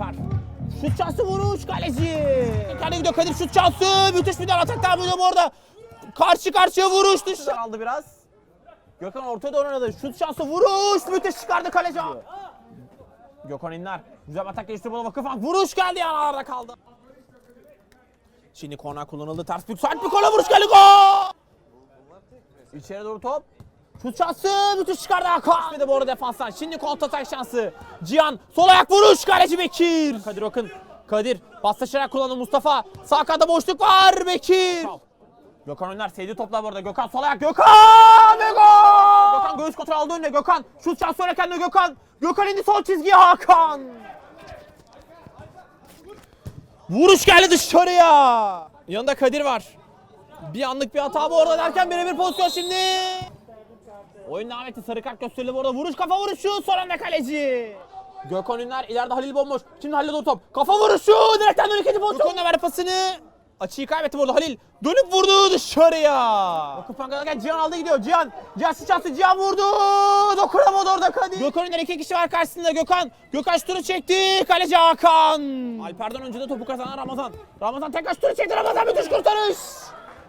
Alper. Şut şansı vuruş kaleci. Kendi gidiyor Kadir şut şansı. Müthiş bir daha atak bu arada. Karşı karşıya vuruş dışarı aldı biraz. Gökhan ortaya doğru oynadı. Şut şansı vuruş. Müthiş çıkardı kaleci. Gökhan İnler. Güzel atak geliştirdi. Buna vakıf. Vuruş geldi yanlarda kaldı. Şimdi korner kullanıldı. Ters bir sert bir kola vuruş geldi. Gol! İçeri doğru top. Şut şansı müthiş çıkardı Hakan. Bir de bu arada defanstan. Şimdi kontra atak şansı. Cihan sol ayak vuruş kaleci Bekir. Kadir Akın. Kadir paslaşarak kullandı Mustafa. Sağ kanada boşluk var Bekir. Gökhan Öner sevdiği toplar bu arada. Gökhan sol ayak. Gökhan ve gol! Gökhan göğüs kontrol aldı önüne. Gökhan şut şansı oynarken de Gökhan. Gökhan indi sol çizgiye Hakan. Vuruş geldi dışarıya. Yanında Kadir var. Bir anlık bir hata bu arada derken birebir pozisyon şimdi. Oyun devam etti. Sarı kart gösterildi bu arada. Vuruş kafa vuruşu. Son anda kaleci. Gökhan Ünler ileride Halil bomboş. Şimdi Halil'e doğru top. Kafa vuruşu. Direkten dön ikinci pozisyon. Gökhan verdi pasını. Açıyı kaybetti burada Halil. Dönüp vurdu dışarıya. Banka'dan Cihan aldı gidiyor. Cihan. Cihan sıçrası Cihan vurdu. Dokunamadı orada Kadir. Gökhan Ünler iki kişi var karşısında. Gökhan. Gökhan şutunu çekti. Kaleci Hakan. Alper'den önce de topu kazanan Ramazan. Ramazan tekrar şutunu çekti. Ramazan müthiş kurtarış.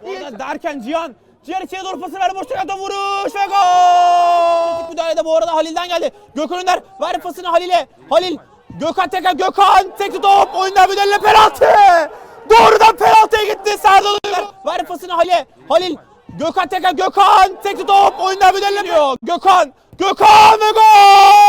Orada derken Cihan. Cihan içeri doğru pası verdi. Boş tarafta vuruş ve gol. Müdahalede bu arada Halil'den geldi. Gökhan Önder verdi pasını Halil'e. Halil. Gökhan tekrar Gökhan. Tekli top. Oyunda müdahale penaltı. Doğrudan penaltıya gitti Serdar Önder. Verdi pasını Halil'e. Halil. Gökhan tekrar Gökhan. Tekli top. Oyunda müdahale. Gökhan. Gökhan ve gol.